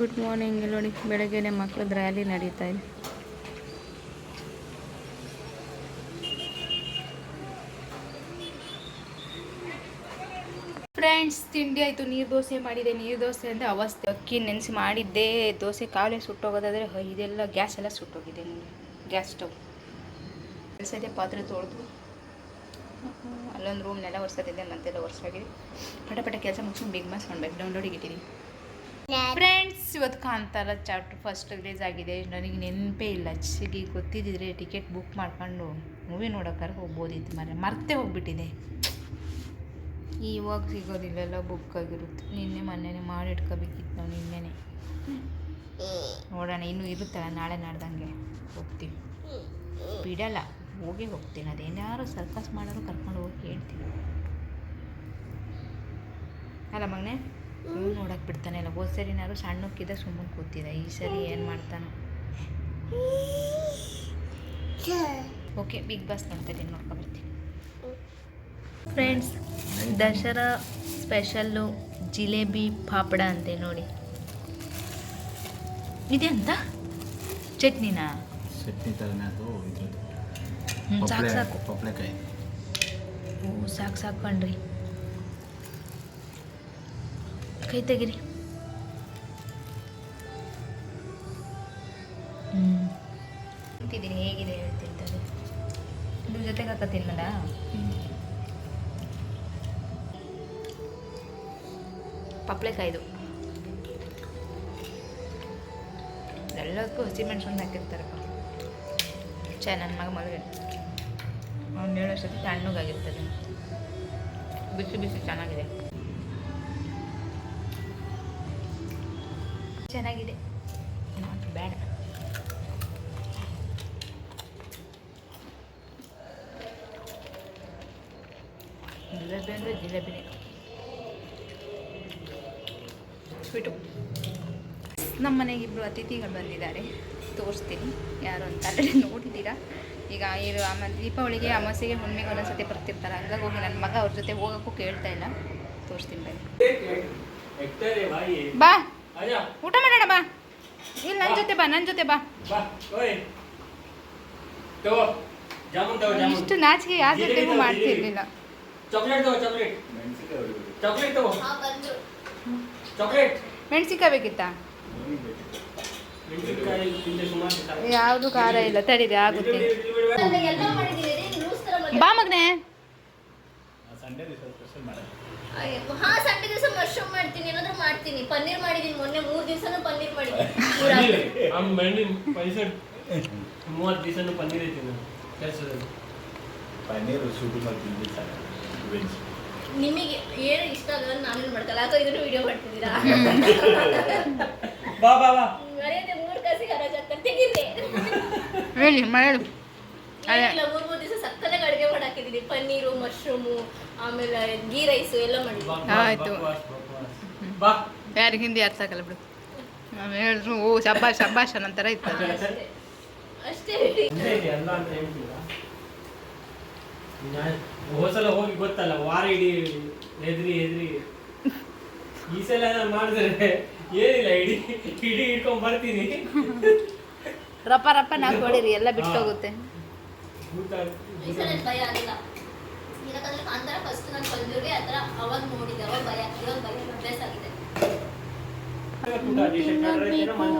Good morning ಇಲ್ಲಿ ನೋಡಿ ಬೆಳಗ್ಗೆನೆ ಮಕ್ಕಳದ್ದು ರ್ಯಾಲಿ ನಡೀತಾ ಇದೆ. ಫ್ರೆಂಡ್ಸ್ ತಿಂಡಿ ಆಯಿತು. ನೀರು ದೋಸೆ ಮಾಡಿದೆ. ನೀರು ದೋಸೆ ಅಂದರೆ ಅವಸ್ಥೆ. ಅಕ್ಕಿ ನೆನೆಸಿ ಮಾಡಿದ್ದೆ. ದೋಸೆ ಕಾವಲೆ ಸುಟ್ಟೋಗೋದಾದರೆ ಇದೆಲ್ಲ ಗ್ಯಾಸ್ ಎಲ್ಲ ಸುಟ್ಟೋಗಿದೆ ನನಗೆ ಗ್ಯಾಸ್ ಸ್ಟವ್ ಕೆಲಸ ಇದೆ, ಪಾತ್ರೆ ತೊಳೆದು. ಅಲ್ಲೊಂದು ರೂಮ್ನೆಲ್ಲ ನೆಲ ಒರೆಸೋದಿದೆ ಮತ್ತೆಲ್ಲ ಒರೆಸೋಗಿದೆ. ಪಟ ಪಟ ಕೆಲಸ ಮುಗಿಸ್ಕೊಂಡು ಬಿಗ್ ಮಾಸ್ ಮಾಡ್ಬೇಕು. ಡೌನ್ಲೋಡಿಗೆ ಇಟ್ಟಿದ್ದೀನಿ ಫ್ರೆಂಡ್ಸ್ ಇವತ್ತು ಕಾಂತಾರ ಚಾಪ್ಟರ್ ಫಸ್ಟ್ ರಿಲೀಸ್ ಆಗಿದೆ. ನನಗೆ ನೆನಪೇ ಇಲ್ಲ. ಸಿಗಿ ಗೊತ್ತಿದ್ದಿದ್ರೆ ಟಿಕೆಟ್ ಬುಕ್ ಮಾಡ್ಕೊಂಡು ಮೂವಿ ನೋಡೋಕ್ಕಾರೆ ಹೋಗ್ಬೋದಿತ್ತು ಮರೆ ಮರ್ತೇ ಹೋಗ್ಬಿಟ್ಟಿದೆ. ಇವಾಗ ಸಿಗೋದಿಲ್ಲೆಲ್ಲ ಬುಕ್ ಆಗಿರುತ್ತೆ. ನಿನ್ನೆ ಮೊನ್ನೆನೇ ಮಾಡಿಟ್ಕೋಬೇಕಿತ್ತು ನಾವು ನಿನ್ನೆನೆ. ನೋಡೋಣ, ಇನ್ನೂ ಇರುತ್ತಲ್ಲ ನಾಳೆ ನಾಡ್ದಂಗೆ. ಹೋಗ್ತೀವಿ. ಬಿಡಲ್ಲ, ಹೋಗಿ ಹೋಗ್ತೀನಿ. ಅದೇನಾರು ಸರ್ಕಸ್ ಮಾಡೋರು ಕರ್ಕೊಂಡು ಹೋಗಿ ಹೇಳ್ತೀನಿ. ಅಲ್ಲ ಮಗನೇ? ನೋಡಕ್ಕೆ ಬಿಡ್ತಾನೆ ಇಲ್ಲ ಹೋದ ಸರಿನಾರು ಸಣ್ಣಕ್ಕಿದ್ದ ಸುಮ್ಮನೆ ಕೂತಿದ್ದ ಈ ಸರಿ ಏನು ಮಾಡ್ತಾನೆ. ಓಕೆ ಬಿಗ್ ಬಾಸ್ ನೋಡ್ತಾ ನೋಡ್ಕೊ ಬರ್ತೀನಿ. ಫ್ರೆಂಡ್ಸ್ ದಸರಾ ಸ್ಪೆಷಲ್ಲು ಜಿಲೇಬಿ ಪಾಪಡ ಅಂತೆ ನೋಡಿ. ಇದೆ ಅಂತ? ಚಟ್ನಿನಾ? ಚಟ್ನಿ ಥರನೇ ಅದು ಸಾಕು ಸಾಕು. ಸಾಕು ಸಾಕು ಕಣ್ರಿ. ಕೈ ತೆಗಿರಿ. ಹ್ಞೂ ಹೇಗಿದೆ ಹೇಳ್ತಿರ್ತಾರೆ ಇದ್ರ ಜೊತೆಗೆ ಹಾಕ ತಿನ್ನಲ್ಲ ಪಪ್ಳೆಕಾಯ್ದು ಎಲ್ಲದಕ್ಕೂ ಹಸಿಮೆಣ್ಸನ್ನು ಹಾಕಿರ್ತಾರಪ್ಪ. ಚೆ ನನ್ನ ಮಗ ಮದುವೆ. ಅವ್ನು ಹೇಳೋಷ್ಟೊತ್ತಿ ತಣ್ಣಗಾಗಿರ್ತದೆ ಬಿಸಿ ಬಿಸಿ, ಚೆನ್ನಾಗಿದೆ. ಚೆನ್ನಾಗಿದೆ. ಬೇಡ. ಜಿಲೇಬಿ ಅಂದರೆ ಜಿಲೇಬಿನೇ. ಸ್ವೀಟು ನಮ್ಮ ಮನೆಗೆ ಇಬ್ಬರು ಅತಿಥಿಗಳು ಬಂದಿದ್ದಾರೆ. ತೋರಿಸ್ತೀನಿ ಯಾರು ಅಂತ. ಆಲ್ರೆಡಿ ನೋಡಿದ್ದೀರಾ ಈಗ ಇದು ಆಮೇಲೆ ದೀಪಾವಳಿಗೆ ಅಮಾಸೆಗೆ ಹುಣ್ಣಿಮೆಗೆ ಒಂದೊಂದ್ಸತಿ ಬರ್ತಿರ್ತಾರೆ ಹಂಗಾಗಿ ಹೋಗಿ ನನ್ನ ಮಗ ಅವ್ರ ಜೊತೆ ಹೋಗೋಕ್ಕೂ ಕೇಳ್ತಾ ಇಲ್ಲ. ತೋರಿಸ್ತೀನಿ ಬನ್ನಿ. ಬಾ. ಊಟ ಮಾಡೋಣ ಬಾ. ಇಲ್ಲಿ ನನ್ನ ಜೊತೆ ಬಾ ನನ್ನ ಜೊತೆ ಬಾ. ಇಷ್ಟು ನಾಚಿಕೆ ಯಾವ ಜೊತೆಗೂ ಮಾಡ್ತಿರ್ಲಿಲ್ಲ. ಚಾಕ್ಲೇಟ್ ತಗೋ ಚಾಕ್ಲೇಟ್. ಚಾಕ್ಲೇಟ್ ತಗೋ. ಚಾಕ್ಲೇಟ್. ಮೆಣಸಿನ್ಕಾಯಿ ಬೇಕಿತ್ತಾ? ಸುಮಾರು ಯಾವುದು ಖಾರ ಇಲ್ಲ ತಡೀರಿ ಆಗುತ್ತೆ. ಬಾ ಮಗನೇ. ಸಂಡೇ ದಿವಸ ಸ್ಪೆಷಲ್ ಮಾಡೋದು ಹಾ ಸಂಡೆ ದಿವಸ ಮಶ್ರೂಮ್ ಮಾಡ್ತೀನಿ ಏನಾದ್ರೂ ಮಾಡ್ತೀನಿ. ಪನ್ನೀರ್ ಮಾಡಿದೀನಿ ಮೊನ್ನೆ ಮೂರ್ ದಿವಸನೂ ಪನ್ನೀರ್ ಮಾಡಿದ್ದೀನಿ ಆ ಮಂಡಿ ಪೈಸ ಮೂವತ್ತು ದಿವಸನೂ ಪನ್ನೀರ್ ಐತಿ ನಾನು ಕೆಲಸದಲ್ಲಿ. ಪನ್ನೀರ್ ಶೂಟಿ ಮಾಡ್ತೀನಿ ಸರ್ ವೆಜ್? ನಿಮಗೆ ಏನು ಇಷ್ಟ ಆಗಲ್ಲ ನಾನೇನು ಮಾಡ್ತಲ್ಲ ಅಥವಾ ಇದನ್ನು ವಿಡಿಯೋ ಮಾಡ್ತಿದ್ದೀರಾ? ಬಾ ಬಾ ಬಾ. ಮರೆಯದೆ ಮೂರು ಕಸಿ ಹರಾಜ್ ಆಗ್ತಾರೆ ತೆಗೀರಿ ಹೇಳಿ ಮರಳು ಮೂರು ಅಡುಗೆ ಮಾಡಾಕಿದ್ದೀನಿ ಪನ್ನೀರು ಮಶ್ರೂಮು ಆಮೇಲೆ ಗೀ ರೈಸು ಎಲ್ಲ ಬಾ, ಆಯ್ತು. ಯಾರಿಗೆ ಹಿಂದಿ ಅರ್ಥ ಆಗಲ್ಲ ಬಿಡು. ನಾವು ಹೇಳಿದ್ರು ಓ ಶಬ್ಬಾಷ್ ಶಬ್ಬಾಷ್ ಅನ್ನೋ ಇತ್ತು ಅಷ್ಟೇ ಹೋಸಲ ಹೋಗಿ ಗೊತ್ತಲ್ಲ ವಾರ ಇಡೀ ಎದ್ರಿ ಎದ್ರಿ ಈ ಸಲ ಮಾಡಿದ್ರೆ ಏನಿಲ್ಲ ಇಡೀ ಇಡೀ ಇಟ್ಕೊಂಡ್ ಬರ್ತೀನಿ. ರಪ್ಪ ರಪ್ಪ ನಾ ಹೊಡೀರಿ ಎಲ್ಲ ಬಿಟ್ಟೋಗುತ್ತೆ ಭೂತ ಈ ಸಲ ಭಯ ಆಗಿಲ್ಲ ಯಾಕಂದ್ರೆ ಕಾಂತಾರ ಫಸ್ಟ್ ನಾನು ಬಂದಿರೋಗೆ ಆ ಥರ ಅವಾಗ ನೋಡಿದ್ದೆ ಅವಾಗ ಭಯ ಇವಾಗ ಭಯ ಅಭ್ಯಾಸ ಆಗಿದೆ ಪುಟ ಟಿ-ಶರ್ಟ್ ಹಾಕಿದ್ರೆ ಏನೋ ಮನ್-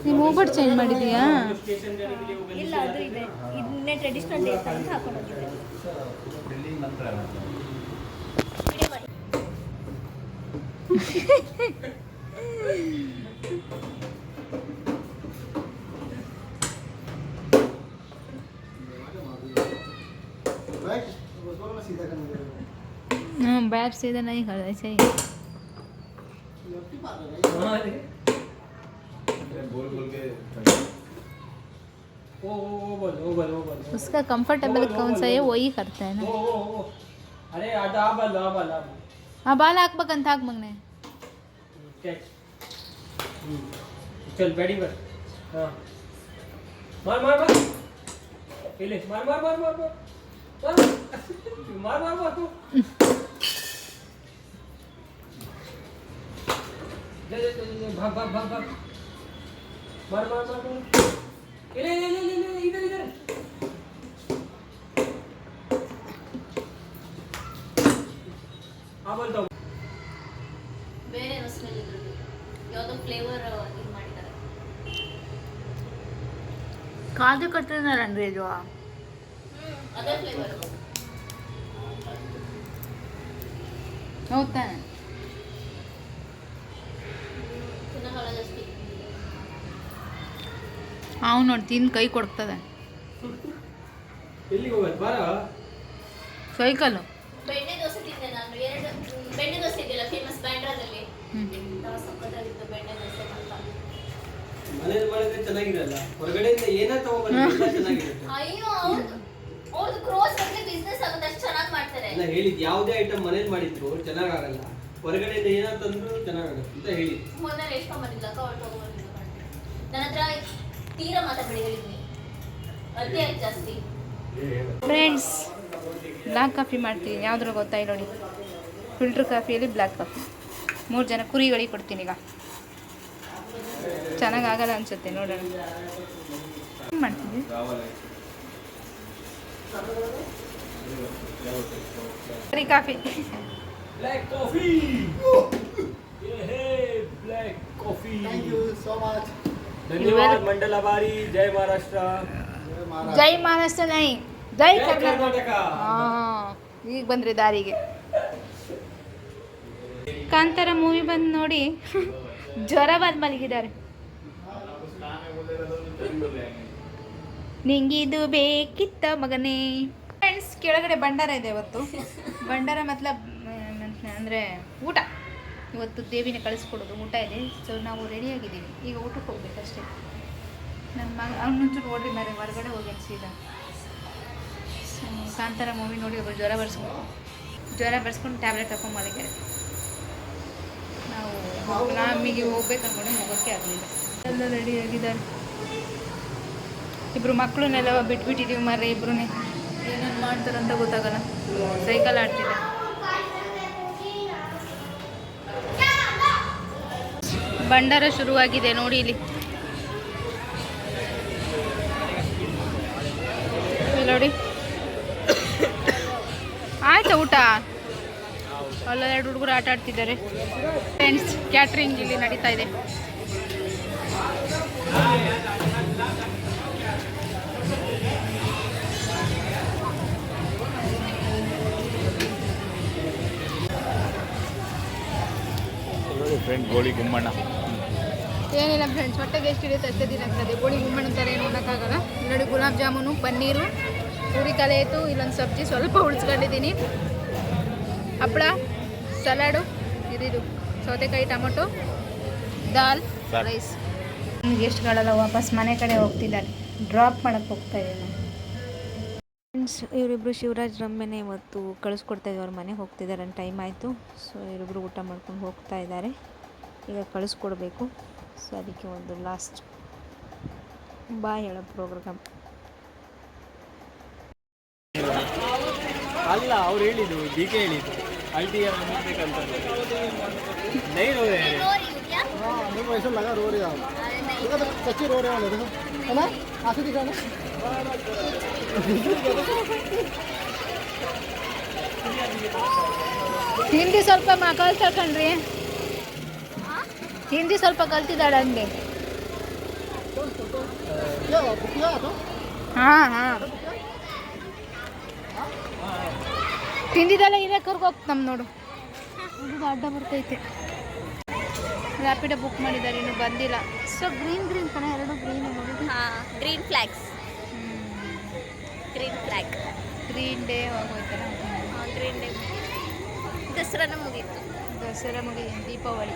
खत्म हो गया ನೀವು ಮೂಗ್ಬಿಟ್ಟು ಚೇಂಜ್ ಮಾಡಿದೀಯಾ स्टेशन जाने के लिए वो गली ಇಲ್ಲ से ಅದು जाते ಇದೆ थे ना। ಇದನ್ನೇ ಟ್ರೆಡಿಷನಲ್ ಡೇ ಅಂತ ಹಾಕೊಂಡು ಹೋಗಿದ್ದೆ ಬಿಲ್ಡಿಂಗ್ ನಂತರ ವಿಡಿಯೋ ಮಾಡಿ ಹ್ಞೂ ಬ್ಯಾಟ್ ಸೀದಾ नहीं कर ऐसे उसका कंफर्टेबल कौन सा है? वही करता है ना। अरे हाँ बाल आग बकन थाक मंगने। चल। हम्म। बैठी पर हाँ। मार मार मार। पहले मार मार मार मार मार। मार मार मार तू। भाग भाग भाग भाग। ಮಾಡು ಮಾಡು ಮಾಡು ಇಲ್ಲ ಇಲ್ಲ ಇಲ್ಲ ಇಲ್ಲ ಬೇರೆ ಇದ್ರು ಯಾವುದೋ ಫ್ಲೇವರ್ ಇದು ಮಾಡಿದ್ದಾರೆ. ಕಾದು ಕಟ್ಟಿದಾರನ್ರಿ ಇದು ಅದೇ ಫ್ಲೇವರ್ ಹೌದಾ ಅವ್ನು ನೋಡಿ ತಿಂದು ಕೈ ಕೊಡ್ತದೆ. ಎಲ್ಲಿಗೆ ಹೋಗೋದು ಬಾರ? ಸೈಕಲ್ಲು ಬೆಣ್ಣೆ ದೋಸೆ ತಿಂದೆ ನಾನು. ಎರಡು ಬೆಣ್ಣೆ ದೋಸೆ ಇದೆಯಲ್ಲ ಫೇಮಸ್ ಬ್ಯಾಂಡ್ರಾದಲ್ಲಿ. ನಾವು ಸಕ್ಕತ್ತಾಗಿತ್ತು ಬೆಣ್ಣೆ ದೋಸೆ ಅಂತ. ಮನೇಲಿ ಮಾಡಿದ್ರೆ ಚೆನ್ನಾಗಿರಲ್ಲ? ಹೊರಗಡೆಯಿಂದ ಏನೇ ತಗೊಂಡ್ಬಂದ್ರೆ ಚೆನ್ನಾಗಿರುತ್ತೆ. ಅಯ್ಯೋ ಅವ್ರದ್ದು ಅವ್ರದ್ದು ಕ್ರೋಸ್ ಬಿಸ್ನೆಸ್ ಆಗುತ್ತೆ ಅಷ್ಟು ಚೆನ್ನಾಗಿ ಮಾಡ್ತಾರೆ. ಎಲ್ಲ ಹೇಳಿದ್ ಯಾವುದೇ ಐಟಮ್ ಮನೇಲಿ ಮಾಡಿದ್ರು ಚೆನ್ನಾಗಾಗಲ್ಲ ಹೊರಗಡೆಯಿಂದ ಏನೋ ತಂದ್ರು ಚೆನ್ನಾಗಾಗುತ್ತೆ ಅಂತ ಹೇಳಿ ಮೊನ್ನೆ ರೇಷ್ಮೆ ಬಂದಿಲ್ಲ ತಗೊಂಡ್ಬಂದಿಲ್ಲ ನನ್ನ ಹತ್ರ ತೀರಾ ಜಾಸ್ತಿ. ಫ್ರೆಂಡ್ಸ್ ಬ್ಲ್ಯಾಕ್ ಕಾಫಿ ಮಾಡ್ತೀನಿ. ಯಾವ್ದ್ರೂ ಗೊತ್ತಾಯ್ ನೋಡಿ? ಫಿಲ್ಟ್ರ್ ಕಾಫಿಯಲ್ಲಿ ಬ್ಲ್ಯಾಕ್ ಕಾಫಿ ಮೂರು ಜನ ಕುರಿಗಳಿಗೆ ಕೊಡ್ತೀನಿ ಈಗ. ಚೆನ್ನಾಗಾಗಲ್ಲ ಅನ್ಸುತ್ತೆ ನೋಡೋಣ. ಏನು ಮಾಡ್ತೀನಿ ಕರಿ coffee black coffee black coffee thank you so much ಧನ್ಯವಾದ. आभारी ಜೈ ಮಹಾರಾಷ್ಟ್ರ. ಜೈ ಮಹಾರಾಷ್ಟ್ರ ನೈ ಜೈ ಕರ್ನಾಟಕ. ಈಗ ಬಂದ್ರಿ ದಾರಿಗೆ. ಕಾಂತಾರ ಮೂವಿ ಬಂದು ನೋಡಿ ಜ್ವರ ಬಂದ್ ಮಲಗಿದ್ದಾರೆ. ನಿಂಗಿದು ಬೇಕಿತ್ತ ಮಗನೇ. ಫ್ರೆಂಡ್ಸ್ ಕೆಳಗಡೆ ಭಂಡಾರ ಇದೆ ಇವತ್ತು. ಭಂಡಾರ ಮತ್ಲಬ್ ಅಂದ್ರೆ ಊಟ. ಇವತ್ತು ದೇವಿನ ಕಳಿಸ್ಕೊಡೋದು ಊಟ ಇದೆ. ಸೊ ನಾವು ರೆಡಿಯಾಗಿದ್ದೀವಿ ಈಗ ಊಟಕ್ಕೆ ಹೋಗ್ಬೇಕಷ್ಟೇ. ನಮ್ಮ ಮಗ, ಅವನೊಂಚೂರು ನೋಡ್ರಿ ಮರೆ ಹೊರಗಡೆ ಹೋಗಿ ಸೀದಾ ಕಾಂತಾರ ಮೂವಿ ನೋಡಿ ಒಬ್ಬರು ಜ್ವರ ಬರ್ಸ್ಕೊಂಡು ಜ್ವರ ಬರ್ಸ್ಕೊಂಡು ಟ್ಯಾಬ್ಲೆಟ್ ಹಾಕೊಂಡು ಮಲಗ್ಯಾರೆ. ನಾವು ನಮಗೆ ಹೋಗ್ಬೇಕು ಅಂದ್ಕೊಂಡು ಹೋಗೋಕ್ಕೆ ಆಗಲಿಲ್ಲ. ಎಲ್ಲ ರೆಡಿ ಇಬ್ಬರು ಮಕ್ಕಳನ್ನೆಲ್ಲ ಬಿಟ್ಬಿಟ್ಟಿದ್ದೀವಿ ಮರ ಇಬ್ರು ಏನೇನು ಮಾಡ್ತಾರಂತ ಗೊತ್ತಾಗಲ್ಲ. ಸೈಕಲ್ ಆಡ್ತಿದ್ದಾರೆ. ಭಂಡಾರ ಶುರುವಾಗಿದೆ, ನೋಡಿ ಇಲ್ಲಿ. ನೋಡಿ. ಆಯ್ತಾ ಊಟ? ಅಲ್ಲ, ಎರಡು ಹುಡುಗರು ಆಟ ಆಡ್ತಿದ್ದಾರೆ. ಫ್ರೆಂಡ್ಸ್ ಕ್ಯಾಟ್ರಿಂಗ್ ಇಲ್ಲಿ ನಡೀತಾ ಇದೆ. ಫ್ರೆಂಡ್ ಗೋಳಿ ಗುಮ್ಮಣ್ಣ. ಏನಿಲ್ಲ ಫ್ರೆಂಡ್ಸ್ ಹೊಟ್ಟೆಗೆ ಎಷ್ಟು ಇರುತ್ತೆ ಅಷ್ಟೇ ದಿನ ಆಗ್ತದೆ ಗೋಳಿ ಗುಮ್ಮಣ್ಣ ಅಂತಾರೆ ಏನು ಇಲ್ಲಿ ನೋಡಿ ಗುಲಾಬ್ ಜಾಮೂನು ಪನ್ನೀರು ಪೂರಿ ಕಲೆ ಆಯಿತು. ಇಲ್ಲೊಂದು ಸಬ್ಜಿ ಸ್ವಲ್ಪ ಉಳಿಸ್ಕೊಂಡಿದ್ದೀನಿ. ಹಪ್ಪಳ ಸಲಾಡು ಇದಿದು ಸೌತೆಕಾಯಿ ಟೊಮೊಟೊ ದಾಲ್ ರೈಸ್ ನಮ್ಮ ಗೆಸ್ಟ್ಗಳೆಲ್ಲ ವಾಪಸ್ ಮನೆ ಕಡೆ ಹೋಗ್ತಿದ್ದಾರೆ. ಡ್ರಾಪ್ ಮಾಡಕ್ಕೆ ಹೋಗ್ತಾ ಇದ್ದೀನಿ ಫ್ರೆಂಡ್ಸ್ ಇವರಿಬ್ಬರು ಶಿವರಾಜ್ ರಮ್ಮೆನೆ ಇವತ್ತು ಕಳಿಸ್ಕೊಡ್ತಾ ಇದ್ದಾರೆ. ಅವ್ರ ಮನೆಗೆ ಹೋಗ್ತಿದ್ದಾರೆ ಟೈಮ್ ಆಯಿತು. ಸೊ ಇವರಿಬ್ಬರು ಊಟ ಮಾಡ್ಕೊಂಡು ಹೋಗ್ತಾ ಇದ್ದಾರೆ. ಈಗ ಕಳಿಸ್ಕೊಡ್ಬೇಕು. ಸೊ ಅದಕ್ಕೆ ಒಂದು ಲಾಸ್ಟ್ ಬಾಯ್ ಹೇಳೋ ಪ್ರೋಗ್ರಾಮ್ ಅಲ್ಲ ಅವ್ರು ಹೇಳಿದ್ದು ಡಿ ಕೆ ಹೇಳಿದ್ರು ಅಲ್ಟಿಯ ಬೇಕಂತ ನೈನ್ ಹೋದೆ ನಿಮ್ಮ ವಯಸ್ಸು ಮಗ ರೋರಿ ಕಚ್ಚಿ ರೋರಿ ಅಲ್ಲ ಆಸಕ್ತಿ ಕಾಣ. ಹಿಂದಿ ಸ್ವಲ್ಪ ಮಕ್ಕಳು ತಕೊಂಡ್ರಿ ಹಿಂದಿ ಸ್ವಲ್ಪ ಕಲ್ತಿದ್ದಾಳೆ ಹಂಗೆ. ಹಾಂ ಹಾಂ. ತಿಂದಿದ್ದೆಲ್ಲ ಹಿರೇಕರ್ಗೆ ನಮ್ಮ ನೋಡು. ಅಡ್ಡ ಬರ್ತೈತೆ. ರ್ಯಾಪಿಡ ಬುಕ್ ಮಾಡಿದ್ದಾರೆ ಇನ್ನು ಬಂದಿಲ್ಲ. ಸೊ ಗ್ರೀನ್ ಗ್ರೀನ್ ಕಣ ಎರಡು green green flags green flag green day ಹೋಗೋಯ್ತಲ್ಲ? Green day ದಸರಾನ ಮುಗೀತು. ದಸರಾ ಮುಗಿ ದೀಪಾವಳಿ.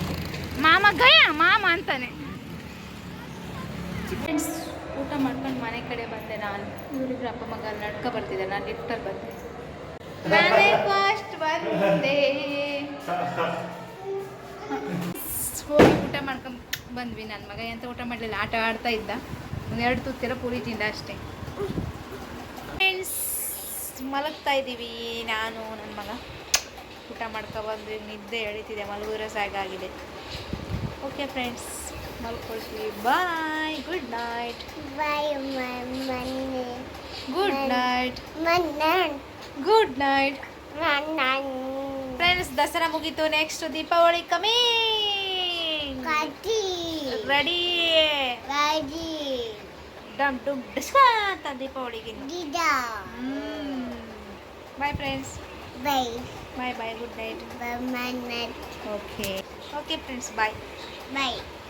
ಮಾಮ, ಗಯ, ಮಾಮ ಅಂತಾನೆ. ಫ್ರೆಂಡ್ಸ್ ಊಟ ಮಾಡ್ಕೊಂಡು ಮನೆ ಕಡೆ ಬಂದೆ ನಾನು. ಇವರಿಬ್ರು ಅಪ್ಪ ಮಗ ನಡ್ಕ ಬರ್ತಿದ್ದೆ ನಾನು ಲಿಫ್ಟಲ್ಲಿ ಬಂದೆ. ನಾನೇ ಫಸ್ಟ್ ಬಂದೆ. ಹೋಗಿ ಊಟ ಮಾಡ್ಕೊಂಡು ಬಂದ್ವಿ. ನನ್ನ ಮಗ ಎಂತ ಊಟ ಮಾಡಲಿಲ್ಲ. ಆಟ ಆಡ್ತಾ ಇದ್ದ. ಒಂದೆರಡು ತುತ್ತಿರ ಪೂರಿ ತಿಂದ ಅಷ್ಟೇ. ಫ್ರೆಂಡ್ಸ್ ಮಲಗ್ತಾ ಇದ್ದೀವಿ ನಾನು ನನ್ನ ಮಗ. ಊಟ ಮಾಡ್ಕೊಂಡು ಬಂದ್ವಿ ನಿದ್ದೆ ಎಳಿತಿದೆ. ಮಲಗೂರ ಸಾಕಾಗಿದೆ. Okay friends ಮಲ್ಕೊಳ್ತೀವಿ bye good night Bye, Monday. Good night Monday. Good night Monday. Friends Dasara ಮುಗೀತು next Deepavali coming Kati. Ready Ready. ಡಮ್ ಡುಮ್ ಡಿಸ್ಕ ಅಂತ ದೀಪಾವಳಿಗೆ Dida. Bye friends Bye. Bye bye good night Bye, Monday. Okay okay friends bye Bye.